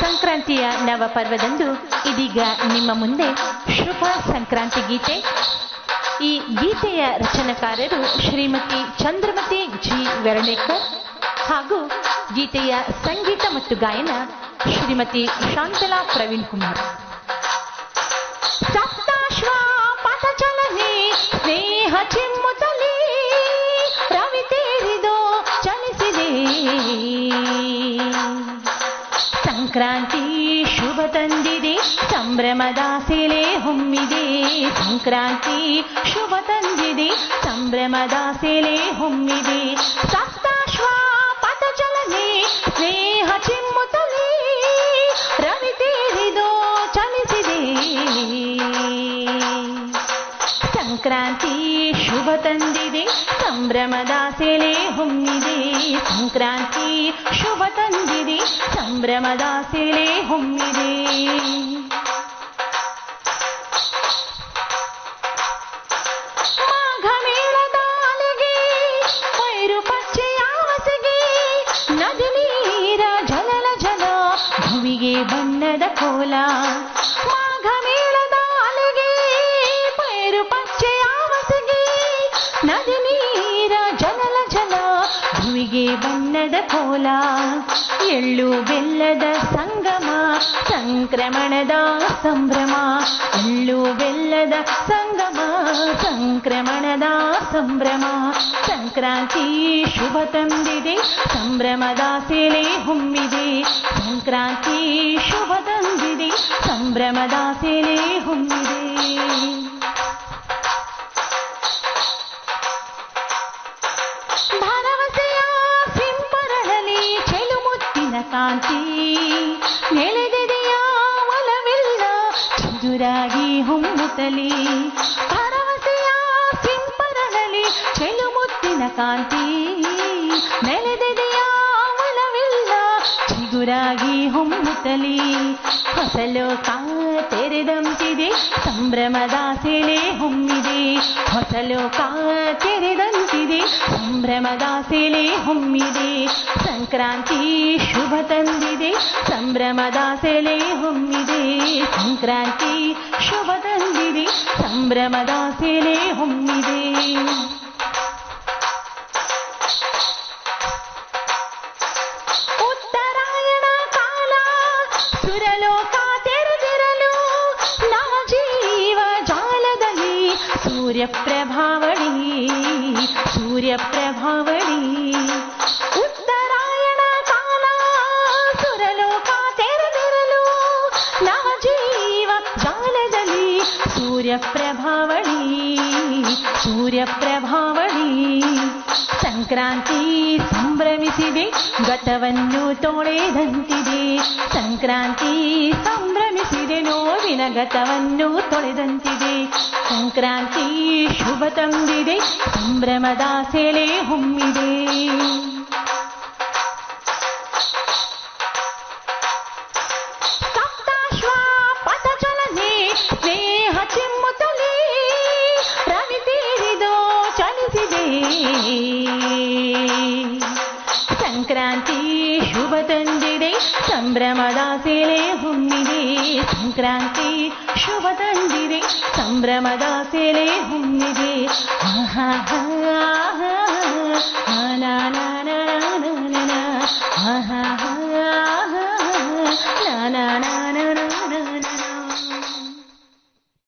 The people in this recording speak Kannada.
ಸಂಕ್ರಾಂತಿಯ ನವ ಪರ್ವದಂದು ಇದೀಗ ನಿಮ್ಮ ಮುಂದೆ ಶುಭ ಸಂಕ್ರಾಂತಿ ಗೀತೆ. ಈ ಗೀತೆಯ ರಚನಾಕಾರರು ಶ್ರೀಮತಿ ಚಂದ್ರಮತಿ ಜಿ. ವೆರಣೇಕರ್ ಹಾಗೂ ಗೀತೆಯ ಸಂಗೀತ ಮತ್ತು ಗಾಯನ ಶ್ರೀಮತಿ ಶಾಂತಲಾ ಪ್ರವೀಣ್ ಕುಮಾರ್. ಸಂಕ್ರಾಂತಿ ಶುಭ ತಂದಿದೆ ಸಂಭ್ರಮದ ಸೆಲೆ ಹೊಮ್ಮಿದೆ ಸಂಕ್ರಾಂತಿ ಶುಭ ತಂದಿದೆ ಸಂಭ್ರಮದ ಸೆಲೆ ಹೊಮ್ಮಿದೆ ಸಪ್ತಾಶ್ವ ಸಂಕ್ರಾಂತಿ ಶುಭ ತಂದಿದೆ ಸಂಭ್ರಮದ ಸೆಲೆ ಹೊಮ್ಮಿದೆ. ಸಂಕ್ರಾಂತಿ ಶುಭ ತಂದಿದೆ ಸಂಭ್ರಮದ ಸೆಲೆ ಹೊಮ್ಮಿದೆ ನದಿ ನೀರ ಜಲಲ ಜಲ, ಭುವಿಗೆ ಕೋಲ. ಎಳ್ಳು ಬೆಲ್ಲದ ಸಂಗಮ, ಸಂಕ್ರಮಣದ ಸಂಭ್ರಮ. ಎಳ್ಳು ಬೆಲ್ಲದ ಸಂಗಮ, ಸಂಕ್ರಮಣದ ಸಂಭ್ರಮ. ಸಂಕ್ರಾಂತಿ ಶುಭ ತಂದಿದೆ, ಸಂಭ್ರಮದ ಸೆಲೆ ಹೊಮ್ಮಿದೆ. ಸಂಕ್ರಾಂತಿ ಶುಭ ತಂದಿದೆ, ಸಂಭ್ರಮದ ಸೆಲೆ ಕಾಂತಿ ನೆಲೆದೆದೆಯ ಒಲವೆಲ್ಲ ಚಿಗುರಾಗಿ ಹೊಮ್ಮುತ್ತಲಿ. ಭರವಸೆಯ ಸಿಂಪರಳಲಿ ಚೆಲುಮುತ್ತಿನ ಕಾಂತಿ. ನೆಲೆದೆದೆಯ ಒಲವೆಲ್ಲ ಚಿಗುರಾಗಿ ಹೊಮ್ಮುತ್ತಲಿ. ಹೊಸಲೋಕ ತೆರೆದಂತಿದೆ, ಸಂಭ್ರಮದ ಸೆಲೆ ಹೊಮ್ಮಿದೆ. ಹೊಸಲೋಕ ತೆರೆದಂತಿದೆ ಸಂಭ್ರಮದ ಸೆಲೆ ಹೊಮ್ಮಿದೆ. ಸಂಕ್ರಾಂತಿ ಶುಭ ತಂದಿದೆ. ಸಂಭ್ರಮದ ಸೆಲೆ ಹೊಮ್ಮಿದೆ. ಸಂಕ್ರಾಂತಿ ಶುಭ ತಂದಿದೆ. ಸಂಭ್ರಮದ ಸೆಲೆ ಹೊಮ್ಮಿದೆ. ಉತ್ತರಾಯಣ ಕಾಲ, ಸುರಲೋಕ ತೆರೆದಿರಲು ನವ ಜೀವ ಜಾಲದಲ್ಲಿ ಸೂರ್ಯ ಪ್ರಭಾವಳಿ ಸೂರ್ಯ ಪ್ರಭಾವಳಿ ಉತ್ತರಾಯಣ ಕಾಲ ಸುರಲೋಕ ತೆರೆದಿರಲು ನವ ಜೀವ ಜಾಲದಲ್ಲಿ ಸೂರ್ಯ ಪ್ರಭಾವಳಿ ಸೂರ್ಯ ಪ್ರಭಾವಳಿ ಸಂಕ್ರಾಂತಿ ಸಂಭ್ರಮಿಸಿದೆ ಗತವನ್ನು ತೊಳೆದಂತಿದೆ. ಸಂಕ್ರಾಂತಿ ಸಂಭ್ರಮಿಸಿದೆ, ನೋವಿನ ಗತವನ್ನು ತೊಳೆದಂತಿದೆ. ಸಂಕ್ರಾಂತಿ ಶುಭ ತಂದಿದೆ, ಸಂಭ್ರಮದ ಸೆಲೆ ಹೊಮ್ಮಿದೆ. ಸಂಕ್ರಾಂತಿ ಶುಭ ತಂದಿದೆ ಸಂಭ್ರಮದ ಸೆಲೆ ಹೊಮ್ಮಿದೆ ಸಂಕ್ರಾಂತಿ ಶುಭ ತಂದಿದೆ ಸಂಭ್ರಮದ ಸೆಲೆ ಹೊಮ್ಮಿದೆ ಆಹಾ ಆಹಾ ಆಹಾ ಆಹಾ